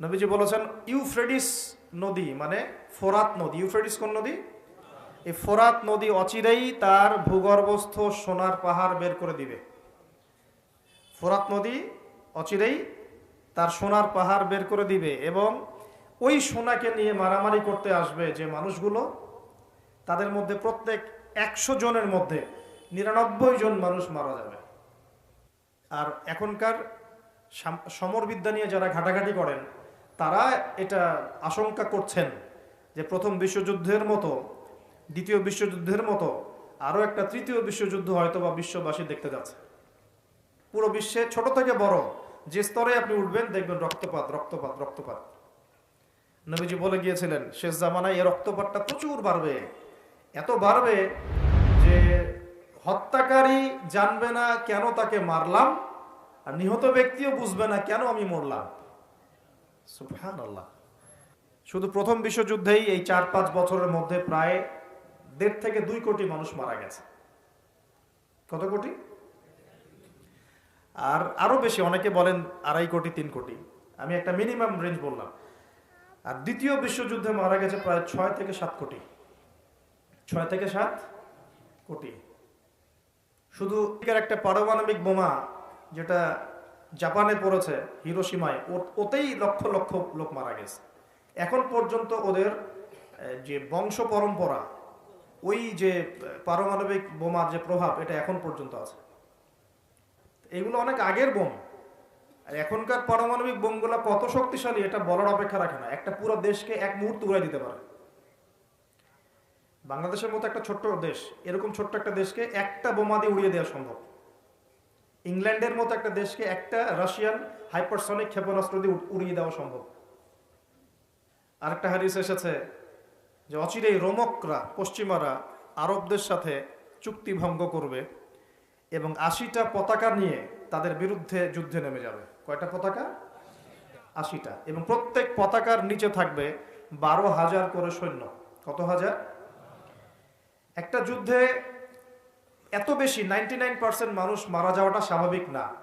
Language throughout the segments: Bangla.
নবীজি বলেছেন ইউফ্রেডিস নদী মানে ফোরাত নদী। ইউফ্রেডিস কোন নদী? এই ফোরাত নদী অচিরেই তার ভূগর্ভস্থ সোনার পাহাড় বের করে দিবে। ফোরাত নদী অচিরেই তার সোনার পাহাড় বের করে দিবে এবং ওই সোনাকে নিয়ে মারামারি করতে আসবে যে মানুষগুলো। তাদের মধ্যে প্রত্যেক একশো জনের মধ্যে নিরানব্বই জন মানুষ মারা যাবে। আর এখনকার সাম- সমরবিদ্যা নিয়ে যারা ঘাটাঘাটি করেন তারা এটা আশঙ্কা করছেন যে প্রথম বিশ্বযুদ্ধের মতো, দ্বিতীয় বিশ্বযুদ্ধের মতো আরও একটা তৃতীয় বিশ্বযুদ্ধ হয়তো বা বিশ্ববাসী দেখতে যাচ্ছে। পুরো বিশ্বে ছোট থেকে বড় যে স্তরে আপনি উঠবেন দেখবেন রক্তপাত রক্তপাত রক্তপাত। নবীজি বলে গিয়েছিলেন, শেষ জামানায় এই রক্তপাতটা প্রচুর বাড়বে। এত বাড়বে যে হত্যাকারী জানবে না কেন তাকে মারলাম, আর নিহত ব্যক্তিও বুঝবে না কেন আমি মরলাম। শুধু প্রথম বিশ্বযুদ্ধেই এই চার পাঁচ বছরের মধ্যে প্রায় দেড় থেকে দুই কোটি মানুষ মারা গেছে। কত কোটি? আর আরও বেশি, অনেকে বলেন আড়াই কোটি, তিন কোটি। আমি একটা মিনিমাম রেঞ্জ বললাম। আর দ্বিতীয় বিশ্বযুদ্ধে মারা গেছে প্রায় ছয় থেকে সাত কোটি। ছয় থেকে সাত কোটি। শুধু একটা পারমাণবিক বোমা, যেটা জাপানে পড়েছে হিরোসীমায় ওতেই লক্ষ লক্ষ লোক মারা গেছে। এখন পর্যন্ত ওদের যে বংশ পরম্পরা, ওই যে পারমাণবিক বোমার যে প্রভাব, এটা এখন পর্যন্ত আছে। এগুলো অনেক আগের বোম। আর এখনকার পারমাণবিক বোমগুলো কত শক্তিশালী, এটা বলার অপেক্ষা রাখে না। একটা পুরো দেশকে এক মুহূর্ত উড়াই দিতে পারে। বাংলাদেশের মতো একটা ছোট্ট দেশ, এরকম ছোট্ট একটা দেশকে একটা বোমা দিয়ে উড়িয়ে দেওয়া সম্ভব। ইংল্যান্ডের মতো একটা দেশকে একটা রাশিয়ান হাইপারসনিক ক্ষেপণাস্ত্র দিয়ে উড়িয়ে দেওয়া সম্ভব। আরেকটা হাদিস এসেছে যে অচিরেই রোমকরা, পশ্চিমারা আরবদের সাথে চুক্তি ভঙ্গ করবে এবং আশিটা পতাকা নিয়ে তাদের বিরুদ্ধে যুদ্ধে নেমে যাবে। কয়টা পতাকা? আশিটা। এবং প্রত্যেক পতাকার নিচে থাকবে বারো হাজার করে সৈন্য। কত হাজার? একটা যুদ্ধে এত বেশি নাইনটি মানুষ মারা যাওয়াটা স্বাভাবিক না।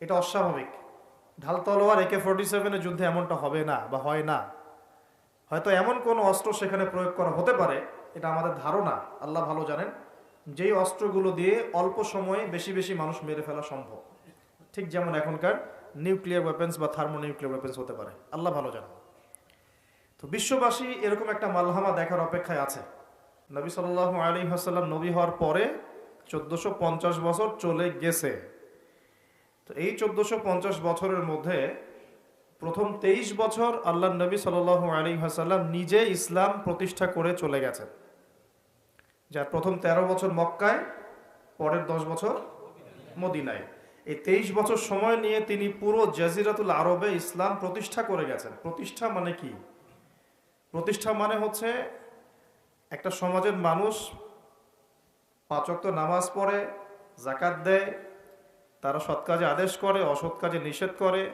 এটা অস্বাভাবিক। ঢাল তলোয়ার একে ফোর্টি সেভেনের যুদ্ধে এমনটা হবে না বা হয় না। হয়তো এমন কোনো অস্ত্র সেখানে প্রয়োগ করা হতে পারে, এটা আমাদের ধারণা, আল্লাহ ভালো জানেন। যেই অস্ত্রগুলো দিয়ে অল্প সময়ে বেশি বেশি মানুষ মেরে ফেলা সম্ভব। ঠিক যেমন এখনকার নিউক্লিয়ার ওয়েপেন্স বা থার্মো নিউক্লিয়ার ওয়েপেন্স হতে পারে। আল্লাহ ভালো জানেন। তো বিশ্ববাসী এরকম একটা মালহামা দেখার অপেক্ষায় আছে। নবী সাল্লাহ আলী হাসাল্লাম নবী হওয়ার পরে চোদ্দশো পঞ্চাশ বছর চলে গেছে। তো এই চোদ্দশো পঞ্চাশ বছরের মধ্যে প্রথম তেইশ বছর আল্লাহ নবী সাল আলী হাসাল্লাম নিজে ইসলাম প্রতিষ্ঠা করে চলে গেছেন। যার প্রথম ১৩ বছর মক্কায়, পরের দশ বছর মদিনায়। এই তেইশ বছর সময় নিয়ে তিনি পুরো জাজিরাতুল আরবে ইসলাম প্রতিষ্ঠা করে গেছেন। প্রতিষ্ঠা মানে কি? প্রতিষ্ঠা মানে হচ্ছে একটা সমাজের মানুষ পাঁচক্ত নামাজ পড়ে জাকাত দেয়, তারা সৎ কাজে আদেশ করে, অসৎ কাজে নিষেধ করে।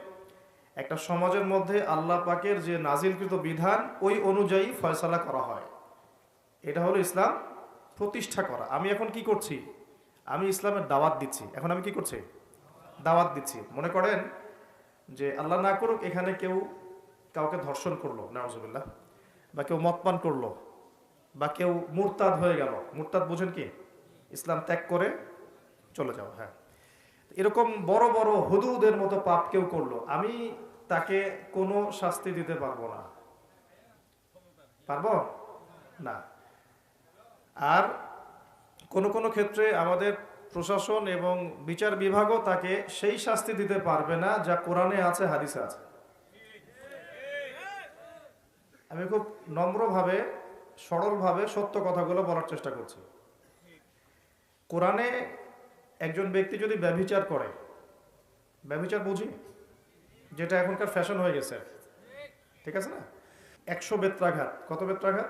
একটা সমাজের মধ্যে আল্লাহ পাকের যে নাজিলকৃত বিধান, ওই অনুযায়ী ফয়সালা করা হয়। এটা হলো ইসলাম প্রতিষ্ঠা করা। আমি এখন কি করছি? আমি ইসলামের দাওয়াত দিচ্ছি। এখন আমি কি করছি? দাওয়াত দিচ্ছি। মনে করেন যে আল্লাহ না করুক, এখানে কেউ কাউকে ধর্ষণ করল নাজুবিল্লাহ বা কেউ মতপান করল। বা কেউ মুরতাদ হয়ে গেল। মুরতাদ বুঝেন কি? ইসলাম ত্যাগ করে চলে যাও হ্যাঁ। এরকম বড় বড় হুদুদের মতো পাপ কেউ করল, আমি তাকে কোনো শাস্তি দিতে পারব না। পারব? না। আর কোনো কোনো ক্ষেত্রে আমাদের প্রশাসন এবং বিচার বিভাগও তাকে সেই শাস্তি দিতে পারবে না, যা কোরআনে আছে, হাদিসে আছে। আমি খুব নম্রভাবে সরলভাবে সত্য কথাগুলো বলার চেষ্টা করছি। কোরআনে একজন ব্যক্তি যদি ব্যভিচার করে, ব্যভিচার বুঝি? যেটা এখনকার ফ্যাশন হয়ে গেছে। ঠিক আছে না? একশো বেত্রাঘাত। কত বেত্রাঘাত?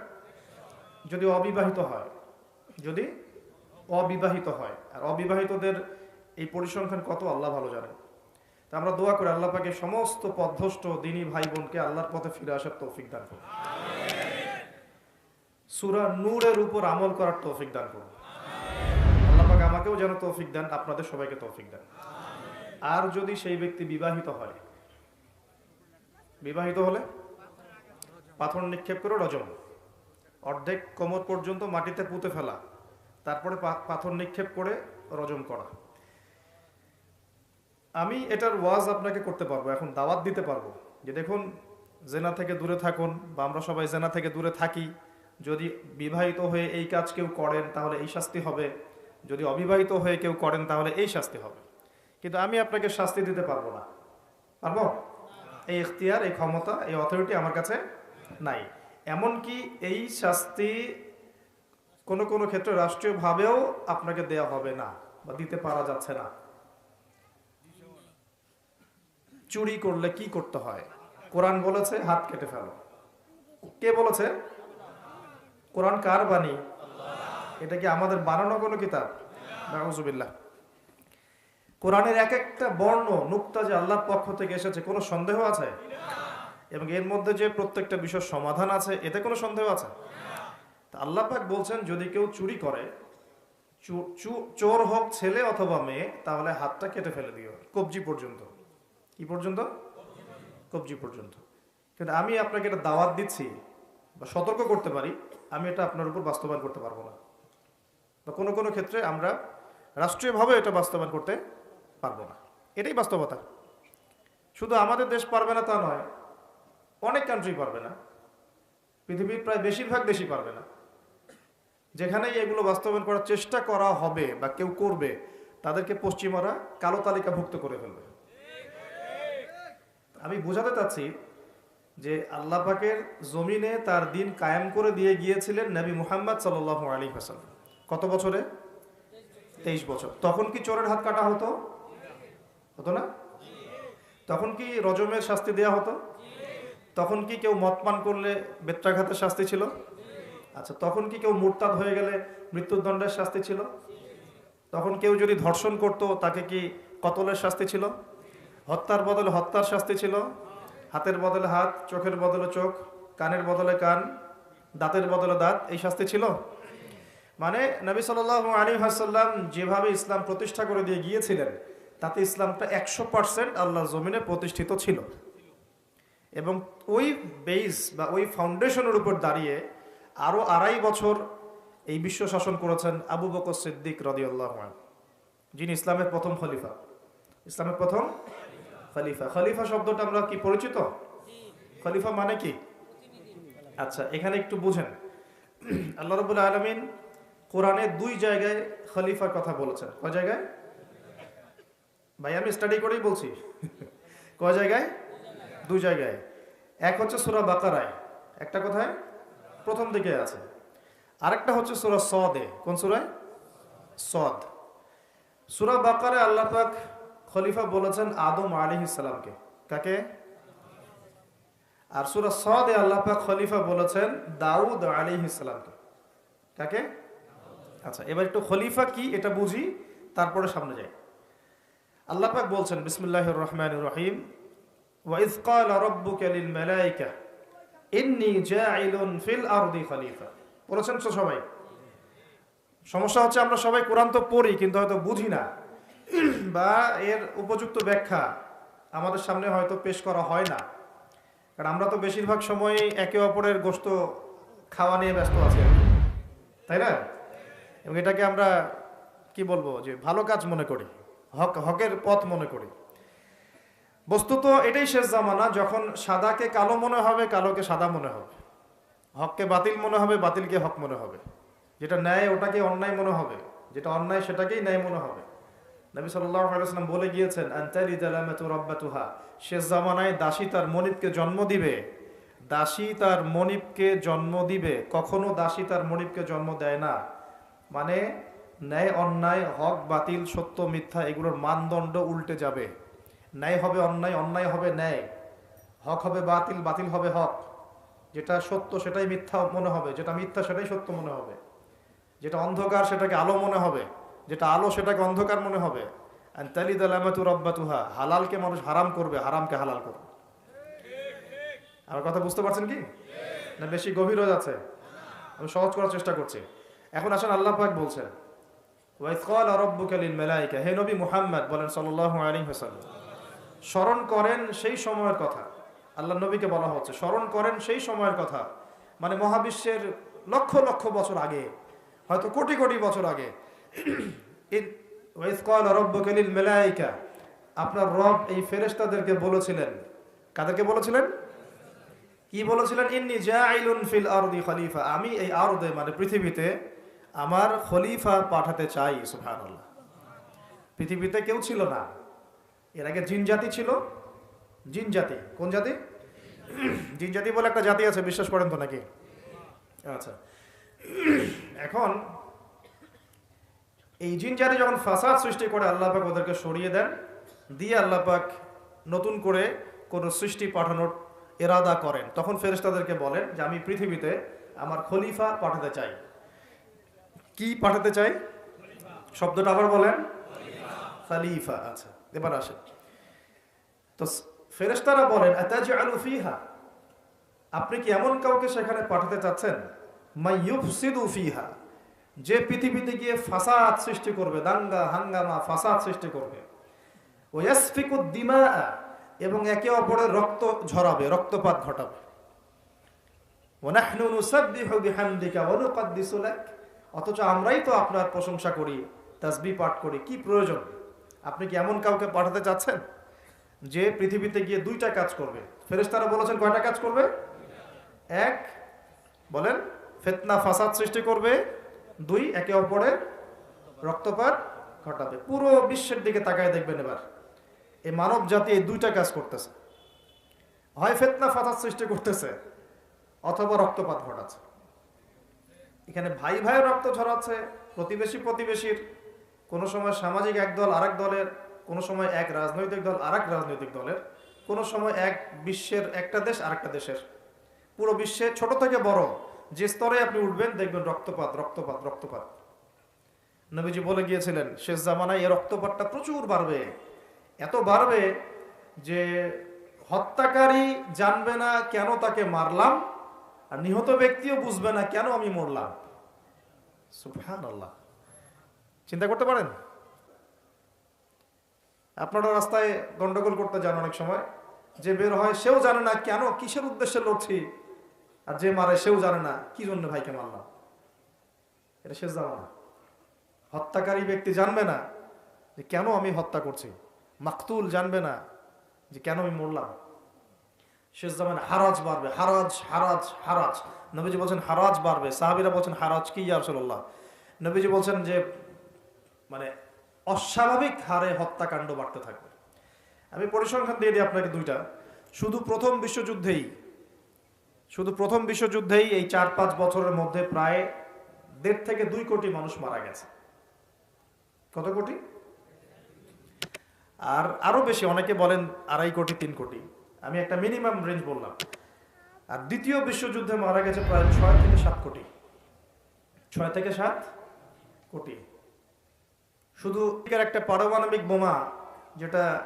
যদি অবিবাহিত হয়, যদি অবিবাহিত হয়, আর অবিবাহিতদের এই পরিসংখ্যান কত, আল্লাহ ভালো জানেন তা আমরা দোয়া করে আল্লাহ পাকে সমস্ত পথভ্রষ্ট দিনী ভাই বোনকে আল্লাহর পথে ফিরে আসার তৌফিক দান করুন। সুরা নূরের উপর আমল করার তৌফিক দান করুন। আল্লাহ পাক আমাকেও যেন তৌফিক দেন, আপনাদের সবাইকে তৌফিক দেন। আর যদি সেই ব্যক্তি বিবাহিত হয়, বিবাহিত হলে পাথর নিক্ষেপ করে রজম। অর্ধেক কোমর পর্যন্ত মাটিতে পুঁতে ফেলা, তারপরে পাথর নিক্ষেপ করে রজম করা। আমি এটার ওয়াজ আপনাকে করতে পারব, এখন দাওয়াত দিতে পারব। যে দেখুন, জেনা থেকে দূরে থাকুন, বা আমরা সবাই জেনা থেকে দূরে থাকি যদি বিবাহিত হয়ে এই কাজ কেউ করেন, তাহলে এই শাস্তি হবে। যদি অবিবাহিত হয়ে কেউ করেন, তাহলে এই শাস্তি হবে। কিন্তু আমি আপনাকে শাস্তি দিতে পারব না। পারব? এই ইখতিয়ার, এই ক্ষমতা, এই অথরিটি আমার কাছে নাই। এমনকি এই শাস্তি কোনো কোনো ক্ষেত্রে রাষ্ট্রীয়ভাবেও আপনাকে দেয়া হবে না বা দিতে পারা যাচ্ছে না। চুরি করলে কি করতে হয়? কোরআন বলেছে, হাত কেটে ফেলো। কে বলেছে? কোরআন কার বাণী? এটা কি আমাদের বানানো কোনো কিতাব? নাউজুবিল্লাহ। কোরআনের এক একটা বর্ণ, নুক্তা যে আল্লাহর পক্ষ থেকে এসেছে, কোনো সন্দেহ আছে? এবং এর মধ্যে যে প্রত্যেকটা বিষয় সমাধান আছে, এতে কোনো সন্দেহ আছে? তা আল্লাহ পাক বলছেন, যদি কেউ চুরি করে চোর হোক ছেলে অথবা মেয়ে, তাহলে হাতটা কেটে ফেলে দিও, কবজি পর্যন্ত। কি পর্যন্ত? কবজি পর্যন্ত। কিন্তু আমি আপনাকে এটা দাওয়াত দিচ্ছি, বা সতর্ক করতে পারি আমি এটা আপনার উপর বাস্তবায়ন করতে পারব না। বা কোনো কোনো ক্ষেত্রে আমরা রাষ্ট্রীয়ভাবে এটা বাস্তবায়ন করতে পারব না। এটাই বাস্তবতা। শুধু আমাদের দেশ পারবে না তা নয়, অনেক কান্ট্রি পারবে না। পৃথিবীর প্রায় বেশিরভাগ দেশই পারবে না। যেখানেই এগুলো বাস্তবায়ন করার চেষ্টা করা হবে বা কেউ করবে, তাদেরকে পশ্চিমারা কালো তালিকাভুক্ত করে ফেলবে। আমি বোঝাতে চাচ্ছি যে আল্লাহ পাকের জমিনে তার দিন কায়েম করে দিয়ে গিয়েছিলেন নবী মুহাম্মদ সাল আলী হাসান কত বছরে? তেইশ বছর। তখন কি চোরের হাত কাটা হতো? হতো না? তখন কি রজমের শাস্তি দেয়া হতো? তখন কি কেউ মদ পান করলে বেত্রাঘাতের শাস্তি ছিল? আচ্ছা তখন কি কেউ মুরতাদ হয়ে গেলে মৃত্যুদণ্ডের শাস্তি ছিল? তখন কেউ যদি ধর্ষণ করত, তাকে কি কতলের শাস্তি ছিল? হত্যার বদলে হত্যার শাস্তি ছিল? হাতের বদলে হাত, চোখের বদলে চোখ, কানের বদলে কান, দাঁতের বদলে দাঁত, এই শাস্তি ছিল? মানে নবী সাল আলী হাসাল্লাম যেভাবে ইসলাম প্রতিষ্ঠা করে দিয়ে গিয়েছিলেন, তাতে ইসলামটা একশো পার্সেন্ট আল্লাহর জমিনে প্রতিষ্ঠিত ছিল। এবং ওই বেস বা ওই ফাউন্ডেশনের উপর দাঁড়িয়ে আরও আড়াই বছর এই বিশ্ব শাসন করেছেন আবু বকর সিদ্দিক রদিউল্লাহ যিনি ইসলামের প্রথম খলিফা। ইসলামের প্রথম খলিফা। খলিফা শব্দটা আমরা কি পরিচিত? খলিফা মানে কি? আচ্ছা এখানে একটু বুঝেন। আল্লাহ রবুল আলমিন কোরআনে দুই জায়গায় খলিফার কথা বলেছেন। কয় জায়গায়? ভাই, আমি স্টাডি করেই বলছি। কয় জায়গায়? দুই জায়গায়। এক হচ্ছে সুরা বাকারায়। একটা কোথায়? প্রথম দিকে আছে। আরেকটা হচ্ছে সুরা সদে। কোন সুরায়? সদ। সুরা বাকারে আল্লাহ পাক খলিফা বলেছেন আদম আলী ইসলামকে কাকে? আর সুরা সদে আল্লাহ পাক খলিফা বলেছেন দাউদ আলী ইসলামকে কাকে? আচ্ছা এবার একটু খলিফা কি এটা বুঝি, তারপরে সামনে যাই। আল্লাহ পাক বলছেন, বিসমিল্লাহির রহমানির রহিম। ক্বাল রাব্বুকা লিল মালাইকা, ইন্নী জাইলুন ফিল আরদি খলিফা। পড়েছেন তো সবাই। সমস্যা হচ্ছে আমরা সবাই কোরআন তো পড়ি, কিন্তু হয়তো বুঝি না। বা এর উপযুক্ত ব্যাখ্যা আমাদের সামনে হয়তো পেশ করা হয় না। কারণ আমরা তো বেশিরভাগ সময় একে অপরের গোস্ত খাওয়া নিয়ে ব্যস্ত আছি তাই না? এবং এটাকে আমরা কি বলব যে ভালো কাজ মনে করি, হক, হকের পথ মনে করি। বস্তুত এটাই শেষ জামানা, যখন সাদাকে কালো মনে হবে, কালোকে সাদা মনে হবে। হককে বাতিল মনে হবে, বাতিলকে হক মনে হবে। যেটা ন্যায়, ওটাকে অন্যায় মনে হবে। যেটা অন্যায়, সেটাকেই ন্যায় মনে হবে। নবী সাল্লাম বলে গিয়েছেন আন্তারি জালামাতু রাব্বাতুহা শেষ জামানায় দাসী তার মনিবকে জন্ম দিবে। দাসী তার মনিবকে জন্ম দিবে। কখনো দাসী তার মনিবকে জন্ম দেয় না। মানে ন্যায়, অন্যায়, হক, বাতিল, সত্য, মিথ্যা, এগুলোর মানদণ্ড উল্টে যাবে। ন্যায় হবে অন্যায় অন্যায় হবে ন্যায়। হক হবে বাতিল বাতিল হবে হক। যেটা সত্য সেটাই মিথ্যা মনে হবে, যেটা মিথ্যা সেটাই সত্য মনে হবে। যেটা অন্ধকার সেটাকে আলো মনে হবে। যেটা আলো সেটাকে অন্ধকার মনে হবে। তালিদ আলামাতু হালালকে মানুষ হারাম করবে, হারামকে হালাল করবে আমার কথা বুঝতে পারছেন কি? না, বেশি গভীর হয়ে যাচ্ছে। আমি সহজ করার চেষ্টা করছি। এখন আসেন আল্লাহ পাক বলছেন রাব্বুকা লিল মালাইকা হে নবী মুহাম্মদ বলেন সাল্লাল্লাহু আলাইহি ওয়াসাল্লাম স্মরণ করেন সেই সময়ের কথা আল্লাহ নবীকে বলা হচ্ছে স্মরণ করেন সেই সময়ের কথা মানে মহাবিশ্বের লক্ষ লক্ষ বছর আগে, হয়তো কোটি কোটি বছর আগে আপনার রব এই ফেরেশতাদেরকে বলেছিলেন। কাদেরকে বলেছিলেন? কি বলেছিলেন? ইন্নি ফিল আরদি খলিফা, আমি এই আরদে মানে পৃথিবীতে আমার খলিফা পাঠাতে চাই পৃথিবীতে কেউ ছিল না। এর আগে জিন জাতি ছিল। জিন জাতি। কোন জাতি? জিন জাতি বলে একটা জাতি আছে, বিশ্বাস করেন তো নাকি? আচ্ছা। এখন এই জিন জাতি যখন ফাসাদ সৃষ্টি করে আল্লাহ পাক ওদেরকে সরিয়ে দেন, দিয়ে আল্লাহ পাক নতুন করে কোনো সৃষ্টি পাঠানোর এরাদা করেন। তখন ফেরেশতাদেরকে বলেন যে, আমি পৃথিবীতে আমার খলিফা পাঠাতে চাই। কি পাঠাতে চাই? শব্দটা আবার বলেন। খালিফা আচ্ছা এবার আসেন। তো ফেরেশতারা বলেন, আতাজআলু ফিহা? আপনি কি এমন কাউকে সেখানে পাঠাতে চাচ্ছেন? মাইয়ুফসিদু ফিহা। যে পৃথিবীতে গিয়ে ফাসাদ সৃষ্টি করবে, দাঙ্গা, হাঙ্গামা, ফাসাদ সৃষ্টি করবে দিমা এবং একে অপরের রক্ত ঝরাবে, রক্তপাত ঘটাবে। অথচ আমরাই তো আপনার প্রশংসা করি তাসবিহ পাঠ করি, কি প্রয়োজন? আপনি কি এমন কাউকে পাঠাতে চাচ্ছেন? যে পৃথিবীতে গিয়ে দুইটা কাজ করবে। ফেরেশতারা বলেছেন, কয়টা কাজ করবে? এক, বলেন, ফেতনা, ফাসাদ সৃষ্টি করবে দুই একে অপরের রক্তপাত ঘটাবে। পুরো বিশ্বের দিকে তাকায় দেখবেন এবার। এই মানব জাতি এই দুইটা কাজ করতেছে। হয় ফেতনা ফাসাদ সৃষ্টি করতেছে, অথবা রক্তপাত ঘটাচ্ছে। এখানে ভাই ভাই রক্ত ঝরাচ্ছে, প্রতিবেশী প্রতিবেশীর, কোনো সময় সামাজিক এক দল আরেক দলের, কোনো সময় এক রাজনৈতিক দল আরেক রাজনৈতিক দলের, কোনো সময় এক বিশ্বের একটা দেশ আরেকটা দেশের। পুরো বিশ্বে ছোট থেকে বড় যে স্তরে আপনি উঠবেন, দেখবেন রক্তপাত রক্তপাত রক্তপাত। নবীজি বলে গিয়েছিলেন, শেষ জামানায় এই রক্তপাতটা প্রচুর বাড়বে। এত বাড়বে যে হত্যাকারী জানবে না কেন তাকে মারলাম, আর নিহত ব্যক্তিও বুঝবে না কেন আমি মরলাম। আল্লাহ চিন্তা করতে পারেন? আপনারা রাস্তায় গন্ডগোল করতে যান অনেক সময়। যে বের হয়, সেও জানে না কেন, কিসের উদ্দেশ্যে লড়ছি? আর যে মারে সেও জানে না, কি জন্য ভাইকে মারলাম? এটা শেষ জামানা। হত্যাকারী ব্যক্তি জানবে না যে কেন আমি হত্যা করছি। মাকতুল জানবে না যে কেন আমি মরলাম। শেষ জামানে হারাজ বাড়বে, হারাজ হারাজ হারাজ। নবীজি বলছেন, হারাজ বাড়বে। সাহাবিরা বলছেন, হারাজ কি ইয়ারসল্লাহ নবীজি বলছেন যে মানে অস্বাভাবিক হারে হত্যাকাণ্ড বাড়তে থাকবে। আমি পরিসংখ্যান দিয়ে দিই আপনাকে দুইটা। শুধু প্রথম বিশ্বযুদ্ধেই শুধু প্রথম বিশ্বযুদ্ধেই এই চার পাঁচ বছরের মধ্যে প্রায় দেড় থেকে দুই কোটি মানুষ মারা গেছে। কত কোটি? আর আরও বেশি, অনেকে বলেন আড়াই কোটি, তিন কোটি। আমি একটা মিনিমাম রেঞ্জ বললাম। আর দ্বিতীয় বিশ্বযুদ্ধে মারা গেছে প্রায় ছয় থেকে সাত কোটি। ছয় থেকে সাত কোটি। শুধু একটা পারমাণবিক বোমা যেটা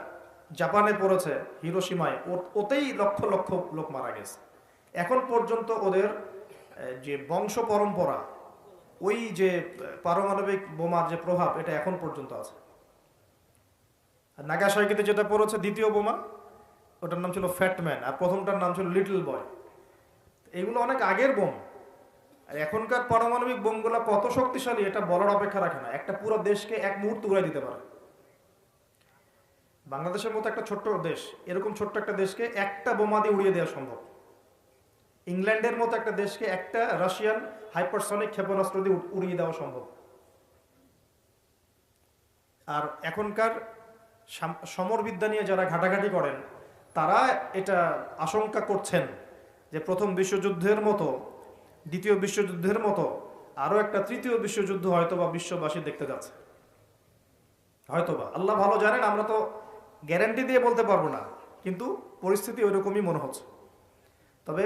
জাপানে পড়েছে হিরোসীমায় ওতেই লক্ষ লক্ষ লোক মারা গেছে। এখন পর্যন্ত ওদের যে বংশ পরম্পরা, ওই যে পারমাণবিক বোমার যে প্রভাব, এটা এখন পর্যন্ত আছে। আর নাগাসাকিতে যেটা পড়েছে, দ্বিতীয় বোমা, ওটার নাম ছিল ফ্যাটম্যান আর প্রথমটার নাম ছিল লিটল বয় এগুলো অনেক আগের বোম। আর এখনকার পারমাণবিক বোমগুলো কত শক্তিশালী, এটা বলার অপেক্ষা রাখে না। একটা পুরো দেশকে এক মুহূর্ত উড়াই দিতে পারে। বাংলাদেশের মতো একটা ছোট্ট দেশ, এরকম ছোট্ট একটা দেশকে একটা বোমা দিয়ে উড়িয়ে দেওয়া সম্ভব। ইংল্যান্ডের মতো একটা দেশকে একটা রাশিয়ান হাইপারসনিক ক্ষেপণাস্ত্র দিয়ে উড়িয়ে দেওয়া সম্ভব। আর এখনকার সমরবিদ্যা নিয়ে যারা ঘাটাঘাটি করেন, তারা এটা আশঙ্কা করছেন যে প্রথম বিশ্বযুদ্ধের মতো, দ্বিতীয় বিশ্বযুদ্ধের মতো, আরও একটা তৃতীয় বিশ্বযুদ্ধ হয়তো বা বিশ্ববাসী দেখতে যাচ্ছে। হয়তোবা। আল্লাহ ভালো জানেন, আমরা তো গ্যারান্টি দিয়ে বলতে পারব না, কিন্তু পরিস্থিতি ওইরকমই মনে হচ্ছে। তবে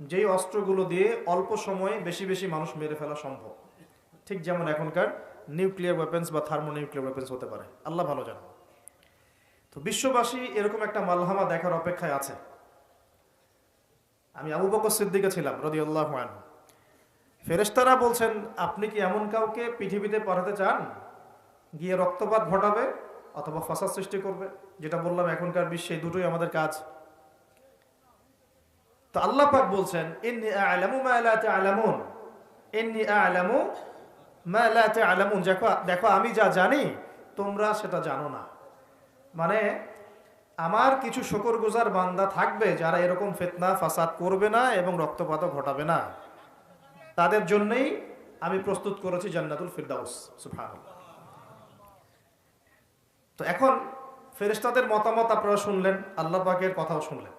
যেই অস্ত্রগুলো দিয়ে অল্প সময়ে বেশি বেশি মানুষ মেরে ফেলা সম্ভব। ঠিক যেমন এখনকার নিউক্লিয়ার ওয়েপেন্স বা থার্মো নিউক্লিয়ার ওয়েপেন্স হতে পারে। আল্লাহ ভালো জানেন। তো বিশ্ববাসী এরকম একটা মালহামা দেখার অপেক্ষায় আছে। আমি আবু বকর সিদ্দিকে ছিলাম রদি আল্লাহ ফেরেস্তারা বলছেন, আপনি কি এমন কাউকে পৃথিবীতে পাঠাতে চান? গিয়ে রক্তপাত ঘটাবে অথবা ফাসাদ সৃষ্টি করবে? যেটা বললাম, এখনকার বিশ্বে দুটোই আমাদের কাজ। তো আল্লাহ পাক বলছেন, ইন্নি আ'লামু মা লা তা'লামুন। ইন্নি আ'লামু মা লা তা'লামুন। দেখো দেখো, আমি যা জানি, তোমরা সেটা জানো না। মানে আমার কিছু শুকরগুজার বান্দা থাকবে যারা এরকম ফিতনা, ফাসাদ করবে না এবং রক্তপাতও ঘটাবে না। তাদের জন্যই আমি প্রস্তুত করেছি জান্নাতুল ফিরদাউস, সুবহানাল্লাহ। তো এখন ফেরেশতাদের মতামত আপনারা শুনলেন, আল্লাহ পাকের কথাও শুনলেন।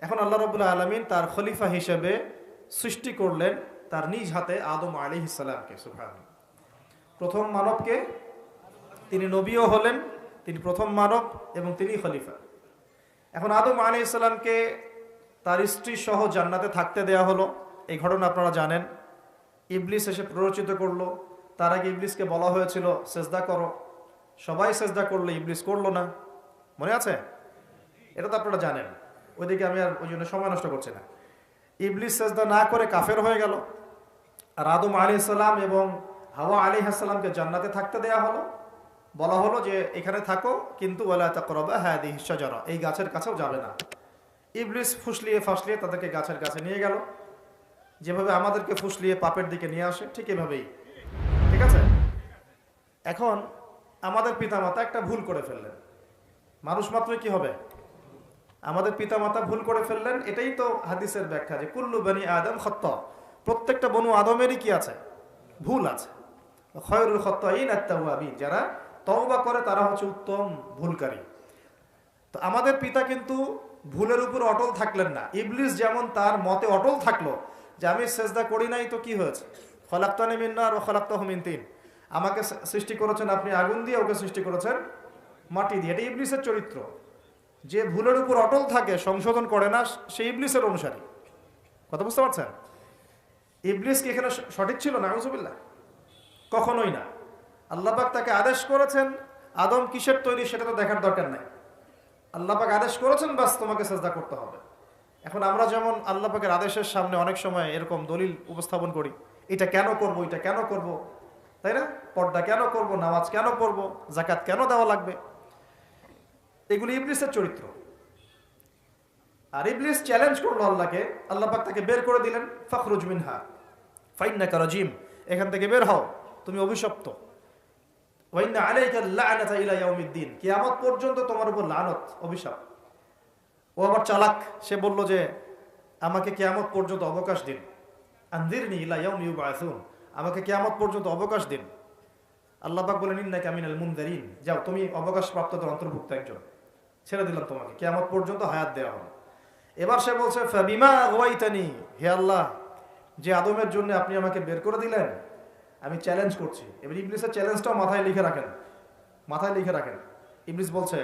এখন আল্লাহ রবুল্লাহ আলমিন তার খলিফা হিসেবে সৃষ্টি করলেন তার নিজ হাতে আদম আলী ইসালামকে সুফান প্রথম মানবকে তিনি নবীও হলেন, তিনি প্রথম মানব এবং তিনি খলিফা। এখন আদম আলী ইসলামকে তার স্ত্রী সহ জান্নাতে থাকতে দেয়া হলো। এই ঘটনা আপনারা জানেন। ইবলিস এসে প্ররোচিত করল। তার আগে ইবলিসকে বলা হয়েছিল, সেজদা করো। সবাই সেজদা করল ইবলিস করল না। মনে আছে? এটা তো আপনারা জানেন। ওইদিকে আমি আর ওই জন্য সময় নষ্ট করছি না। ইবলিস সেজদা না করে কাফের হয়ে গেল। আর আদম আলী সাল্লাম এবং হাওয়া আলী হাসালামকে জান্নাতে থাকতে দেয়া হলো। বলা হলো যে, এখানে থাকো, কিন্তু হ্যাঁ হিসাজরা এই গাছের কাছেও যাবে না। ইবলিস ফুসলিয়ে ফাসলিয়ে তাদেরকে গাছের কাছে নিয়ে গেল। যেভাবে আমাদেরকে ফুসলিয়ে পাপের দিকে নিয়ে আসে, ঠিক এভাবেই। ঠিক আছে? এখন আমাদের পিতামাতা একটা ভুল করে ফেললেন। মানুষ মাত্রই কি হবে? আমাদের পিতামাতা ভুল করে ফেললেন, এটাই তো হাদিসের ব্যাখ্যা যে কুল্লু বানি আদম খত্ত। প্রত্যেকটা বনু আদমেরই কি আছে? ভুল আছে। খয়রুল খত্ত যারা তওবা করে তারা হচ্ছে উত্তম ভুলকারী। তো আমাদের পিতা কিন্তু ভুলের উপর অটল থাকলেন না। ইবলিস যেমন তার মতে অটল থাকল যে আমি সেজদা করি নাই তো কি হয়েছে? খলাক্তানি মিন্নার ও খলাক্তাহ মিন তিন। আমাকে সৃষ্টি করেছেন আপনি আগুন দিয়ে, ওকে সৃষ্টি করেছেন মাটি দিয়ে। এটা ইবলিসের চরিত্র। যে ভুলের উপর অটল থাকে, সংশোধন করে না, সে ইবলিসের অনুসারী। কথা বুঝতে পারছেন? ইবলিস কি এখানে সঠিক ছিল না? আউজুবিল্লাহ কখনোই না। আল্লাপাক তাকে আদেশ করেছেন, আদম কিসের তৈরি সেটা তো দেখার দরকার নাই। আল্লাপাক আদেশ করেছেন, বাস তোমাকে চেষ্টা করতে হবে। এখন আমরা যেমন আল্লাপাকের আদেশের সামনে অনেক সময় এরকম দলিল উপস্থাপন করি, এটা কেন করব, এটা কেন করব, তাই না? পর্দা কেন করব, নামাজ কেন করব জাকাত কেন দেওয়া লাগবে? এগুলি ইবলিসের চরিত্র। আর ইবলিস চ্যালেঞ্জ করল আল্লাহকে, আল্লাহ পাক তাকে বের করে দিলেন, ফখরুজ মিনহা ফাইন্না কারাজিম এখান থেকে বের হও, তুমি অভিশপ্ত। ওয়াইন্না আলাইকা লা'নাতা ইলা ইয়াউমিদ্দিন, কিয়ামত পর্যন্ত তোমার উপর লানত, অভিশাপ। ও আবার চালাক, সে বলল যে, আমাকে কিয়ামত পর্যন্ত অবকাশ দিন। আনদিরনি ইলা ইয়াউমি ইউবাসুন, আমাকে কিয়ামত পর্যন্ত অবকাশ দিন। আল্লাহ পাক বলেন, ইন্নাকা মিনাল মুনদারিন যাও, তুমি অবকাশ প্রাপ্তদের অন্তর্ভুক্ত একজন। ছেড়ে দিলাম তোমাকে কিয়ামত পর্যন্ত হায়াত দেওয়া হলো এবার সে বলছে ফাবিমা ওয়াইতানি হে আল্লাহ যে আদমের জন্য আপনি আমাকে বের করে দিলেন আমি চ্যালেঞ্জ করছি এবার ইবলিসের চ্যালেঞ্জটাও মাথায় লিখে রাখেন মাথায় লিখে রাখেন ইবলিস বলছে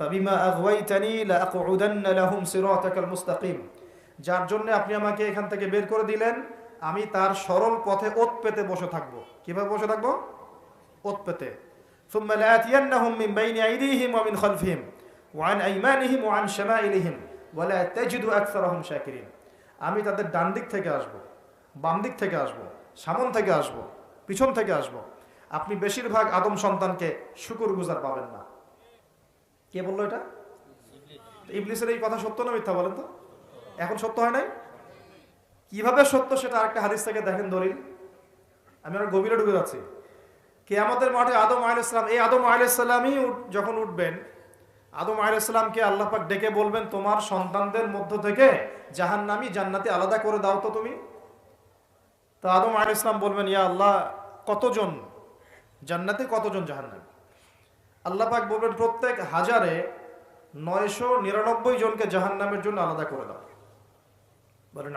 ফাবিমা আগওয়াইতানি লাআকউদান্না লাহুম সিরাতাকাল মুস্তাকিম যার জন্য আপনি আমাকে এখান থেকে বের করে দিলেন আমি তার সরল পথে ওত পেতে বসে থাকবো কিভাবে বসে থাকবো ওত পেতে ثم لآتينهم من بين أيديهم ومن خلفهم ওয়ান আইমানিহিম ওয়ান শামাইলিহিম, ওয়ালা তাজিদু আকসারহুম শাকিরিন। আমি তাদের ডান দিক থেকে আসব, বাম দিক থেকে আসব, সামন থেকে আসব, পিছন থেকে আসব। আপনি বেশিরভাগ আদম সন্তানকে শুকুর গুজার পাবেন না। কে বলল এটা? ইবলিসের এই কথা সত্য না মিথ্যা বলেন তো? এখন সত্য হয় নাই? কীভাবে সত্য সেটা আরেকটা হাদিস থেকে দেখেন দলিল। আমি আর গভীরে ঢুকে যাচ্ছি। আমাদের মাঠে আদম আল ইসলাম এই আদম আল ইসলামই যখন উঠবেন আদম আলাইসালামকে আল্লাহ পাক ডেকে বলবেন, তোমার সন্তানদের মধ্য থেকে জাহান্নামি জান্নাতে আলাদা করে দাও তো তুমি। তো আদম আলাইসালাম বলবেন, ইয়া আল্লাহ, কতজন? জান্নাতে কতজন জাহান্নামী? আল্লাহ পাক বলবেন, প্রত্যেক হাজারে নয়শো নিরানব্বই জনকে জাহান্নামের জন্য আলাদা করে দাও। বলেন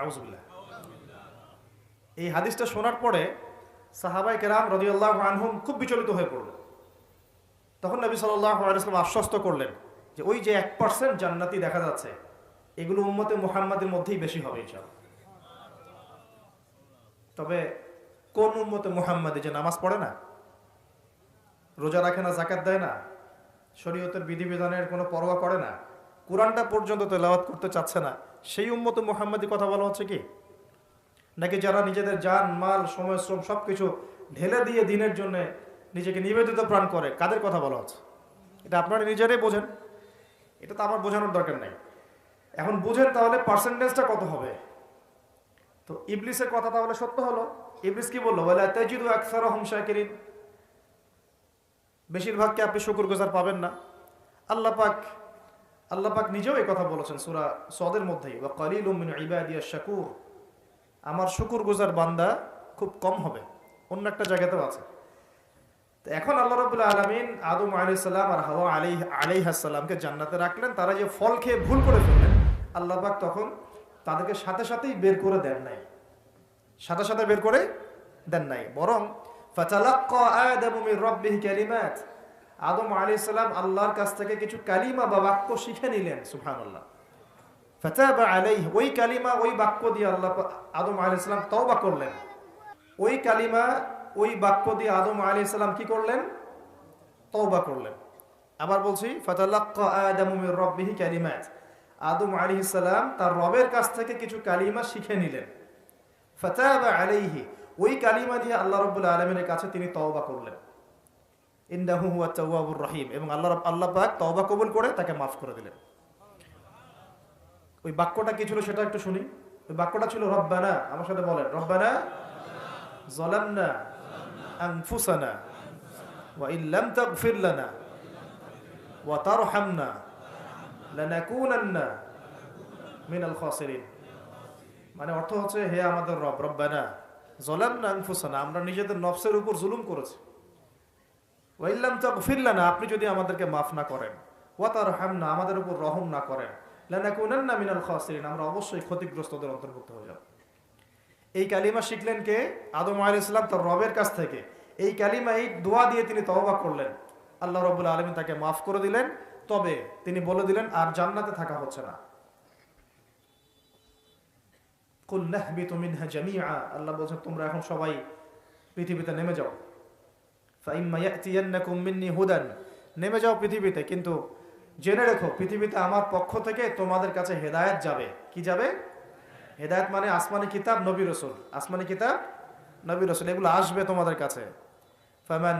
এই হাদিসটা শোনার পরে সাহাবাই কেরাম রদিউল্লাহ আনহুম খুব বিচলিত হয়ে পড়ল তখন নবী সাল্লাম আশ্বস্ত করলেন যে ওই যে এক পার্সেন্ট জান্নাতি দেখা যাচ্ছে, এগুলো উম্মতে মুহাম্মাদের মধ্যেই বেশি হবে ইনশাআল্লাহ। তবে কোন উম্মতে মুহাম্মাদে যে নামাজ পড়ে না, রোজা রাখে না জাকাত দেয় না, শরীয়তের বিধিবিধানের কোনো পরোয়া করে না, কোরআনটা পর্যন্ত তেলাওয়াত করতে চাচ্ছে না, সেই উম্মত মুহাম্মাদি কথা বলা হচ্ছে কি? নাকি যারা নিজেদের যান মাল, সময়, শ্রম সব কিছু ঢেলে দিয়ে দিনের জন্য নিজেকে নিবেদিত প্রাণ করে, কাদের কথা বলা হচ্ছে? এটা আপনারা নিজেরাই বোঝেন। এটা তো আমার বোঝানোর দরকার নাই। এখন বুঝেন তাহলে পার্সেন্টেজটা কত হবে? তো ইবলিসের কথা তাহলে সত্য হলো। ইবলিস কি বলল? বলে তেজিদু আকসার হুম শাকিরিন বেশিরভাগকে আপনি শুকুর গোজার পাবেন না। আল্লাহ পাক আল্লাহ পাক নিজেও এই কথা বলেছেন সুরা সদের মধ্যেই। বা কলিল মিন ইবাদিয়া শাকুর আমার শুকুর গোজার বান্দা খুব কম হবে। অন্য একটা জায়গাতেও আছে। এখন আল্লাহ রবুল্লা আলমিন আদম আলাইসাল্লাম আর হাওয়া আলী আলাইহাসাল্লামকে জান্নাতে রাখলেন। তারা যে ফল খেয়ে ভুল করে ফেললেন, আল্লাহ পাক তখন তাদেরকে সাথে সাথেই বের করে দেন নাই। সাথে সাথে বের করে দেন নাই। বরং আদামু সালাম আল্লাহর কাছ থেকে কিছু কালিমা বা বাক্য শিখে নিলেন, সুবহানাল্লাহ। ফাতাবা আলাইহি, ওই কালিমা, ওই বাক্য দিয়ে আল্লাহ আদম আলাইহিস সালাম তওবা করলেন। ওই কালিমা ওই বাক্য দিয়ে আদম আলাইহিস সালাম কি করলেন? তওবা করলেন। আবার বলছি আদামু কালিমাত। আদম আলাইহিস সালাম তার রবের কাছ থেকে কিছু কালিমা শিখে নিলেন। ওই কালিমা দিয়ে আল্লাহ রব্বুল আলমিনের কাছে তিনি তওবা করলেন। ইন্দাহু রহিম এবং আল্লাহ রব- আল্লাহ তওবা কবুল করে তাকে মাফ করে দিলেন। ওই বাক্যটা কি ছিল সেটা একটু শুনি। ওই বাক্যটা ছিল, রব্বানা আমার সাথে বলেন, রব্বানা জলামনা ওয়া ইল্লাম তাগফির লানা ওয়া তারহামনা লানাকুনান্না মিনাল খাসিরিন মানে অর্থ হচ্ছে, হে আমাদের রব, রব্বানা জলাম না আনফুসানা, আমরা নিজেদের নফসের উপর জুলুম করেছি। ওয়াইল্লাম তাগফিরলানা আপনি যদি আমাদেরকে মাফ না করেন। ওয়া তারহামনা, আমাদের উপর রহম না করেন। লানাকুনান্না মিনাল খাসিরিন, আমরা অবশ্যই ক্ষতিগ্রস্তদের অন্তর্ভুক্ত হয়ে যাব। এই কালিমা শিখলেন কে? আদম সালাম, তার রবের কাছ থেকে। এই কালিমা এই দোয়া দিয়ে তিনি তওবা করলেন। আল্লাহ রব্বুল আলামিন তাকে মাফ করে দিলেন। তবে তিনি বলে দিলেন, আর জান্নাতে থাকা হচ্ছে না। আল্লাহ বলছেন, তোমরা এখন সবাই পৃথিবীতে নেমে যাও। হুদান। নেমে যাও পৃথিবীতে, কিন্তু জেনে রেখো, পৃথিবীতে আমার পক্ষ থেকে তোমাদের কাছে হেদায়েত যাবে। কি যাবে? হেদায়েত মানে আসমানি কিতাব নবী রসুল আসমানি কিতাব নবী রসুল এগুলো আসবে তোমাদের কাছে ফামান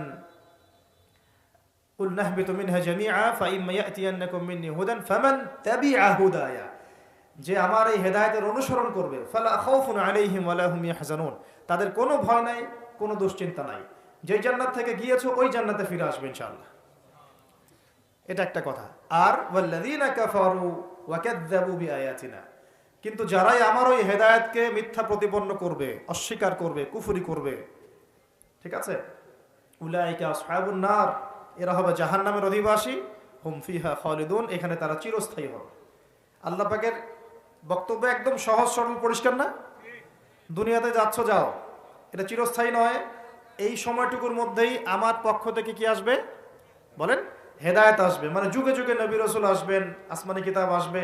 قل نهبط منها جميعا فإما يأتينكم مني هدى فمن تبع هدايا যে আমার এই হেদায়েতের অনুসরণ করবে ফালা খাউফুন আলাইহিম ওয়ালা হুম ইয়াহজানুন তাদের কোনো ভয় নাই কোনো দুশ্চিন্তা নাই যে জান্নাত থেকে গিয়েছো ওই জান্নাতে ফিরে আসবে ইনশাআল্লাহ এটা একটা কথা আর ওয়াল্লাযীনা কাফারু ওয়া কাযযাবু বিআয়াতিনা কিন্তু যারাই আমার ওই হেদায়েতকে মিথ্যা প্রতিপন্ন করবে, অস্বীকার করবে, কুফুরি করবে, ঠিক আছে? উলাইকা এরা হবে জাহান্নামের অধিবাসী, হুম ফিহা খালিদুন, এখানে তারা চিরস্থায়ী হবে। আল্লাহ পাকের বক্তব্য একদম সহজ, সরল, পরিষ্কার না? দুনিয়াতে যাচ্ছ, যাও। এটা চিরস্থায়ী নয়। এই সময়টুকুর মধ্যেই আমার পক্ষ থেকে কি আসবে? বলেন, হেদায়েত আসবে। মানে যুগে যুগে নবী রসুল আসবেন, আসমানি কিতাব আসবে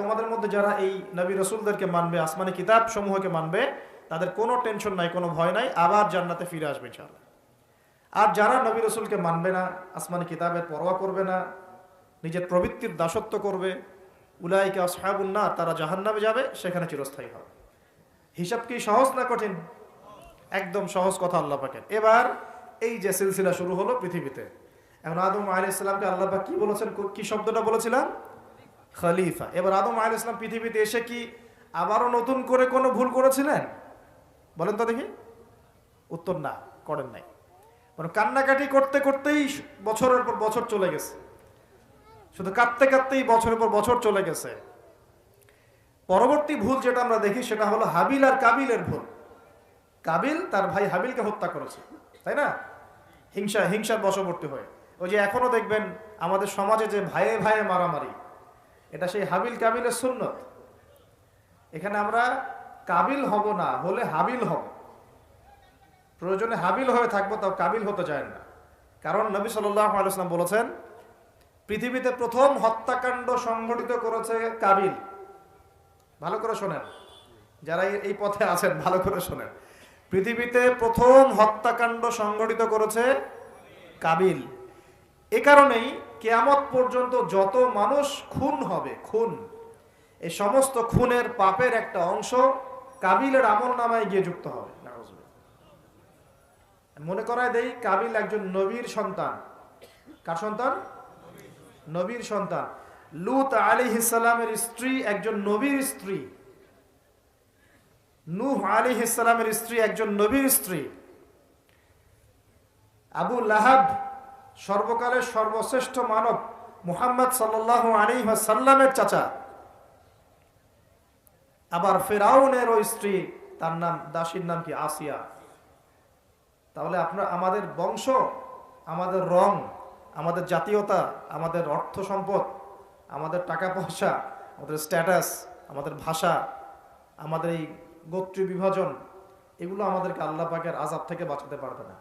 তোমাদের মধ্যে যারা এই নবী রসুলদেরকে মানবে, আসমানি কিতাব সমূহকে মানবে, তাদের কোনো টেনশন নাই, কোনো ভয় নাই, আবার জান্নাতে ফিরে আসবে ইনশাআল্লাহ। আর যারা নবী রসুলকে মানবে না, আসমানি কিতাবের পরোয়া করবে না, নিজের প্রবৃত্তির দাসত্ব করবে, উলাইকে আসহাবুন্না তারা জাহান্নামে যাবে, সেখানে চিরস্থায়ী হবে। হিসাব কি সহজ না কঠিন? একদম সহজ কথা আল্লাহ পাকের। এবার এই যে সিলসিলা শুরু হলো পৃথিবীতে। এখন আদম আলী ইসলামকে আল্লাহ পাক কি বলেছেন, কি শব্দটা বলেছিলাম? খলিফা। এবার আদম আলী ইসলাম পৃথিবীতে এসে কি আবারও নতুন করে কোনো ভুল করেছিলেন? বলেন তো দেখি। উত্তর না, করেন নাই। মানে কান্নাকাটি করতে করতেই বছরের পর বছর চলে গেছে। শুধু কাঁদতে কাঁদতেই বছরের পর বছর চলে গেছে। পরবর্তী ভুল যেটা আমরা দেখি সেটা হলো হাবিল আর কাবিলের ভুল। কাবিল তার ভাই হাবিলকে হত্যা করেছে, তাই না? হিংসা, হিংসার বশবর্তী হয়ে। ওই যে এখনও দেখবেন আমাদের সমাজে যে ভাইয়ে ভাইয়ে মারামারি এটা সেই হাবিল কাবিলের সুন্নত। এখানে আমরা কাবিল হব না, হলে হাবিল হব। প্রয়োজনে হাবিল হয়ে থাকব, তাও কাবিল হতে চায় না। কারণ নবী সাল্লাম বলেছেন, পৃথিবীতে প্রথম হত্যাকাণ্ড সংঘটিত করেছে কাবিল। ভালো করে শোনেন। যারা এই- পথে আছেন, ভালো করে শোনেন। পৃথিবীতে প্রথম হত্যাকাণ্ড সংঘটিত করেছে কাবিল। এ কারণেই কেয়ামত পর্যন্ত যত মানুষ খুন হবে, খুন এই সমস্ত খুনের পাপের একটা অংশ কাবিলের আমল নামায় গিয়ে যুক্ত হবে। মনে করায় দেই, কাবিল একজন নবীর সন্তান। কার সন্তান? নবীর সন্তান। লুত আলী ইসালামের স্ত্রী একজন নবীর স্ত্রী। নূহ আলী ইসালামের স্ত্রী একজন নবীর স্ত্রী। আবু লাহাব সর্বকালের সর্বশ্রেষ্ঠ মানব মুহাম্মদ সাল্লাহ আলী সাল্লামের চাচা। আবার ফেরাউনের ওই স্ত্রী, তার নাম, দাসীর নাম কি? আসিয়া। তাহলে আপনার, আমাদের বংশ, আমাদের রং, আমাদের জাতীয়তা, আমাদের অর্থ সম্পদ, আমাদের টাকা পয়সা, আমাদের স্ট্যাটাস, আমাদের ভাষা, আমাদের এই গোত্রীয় বিভাজন, এগুলো আমাদেরকে আল্লাহ পাকের আজাব থেকে বাঁচাতে পারবে না।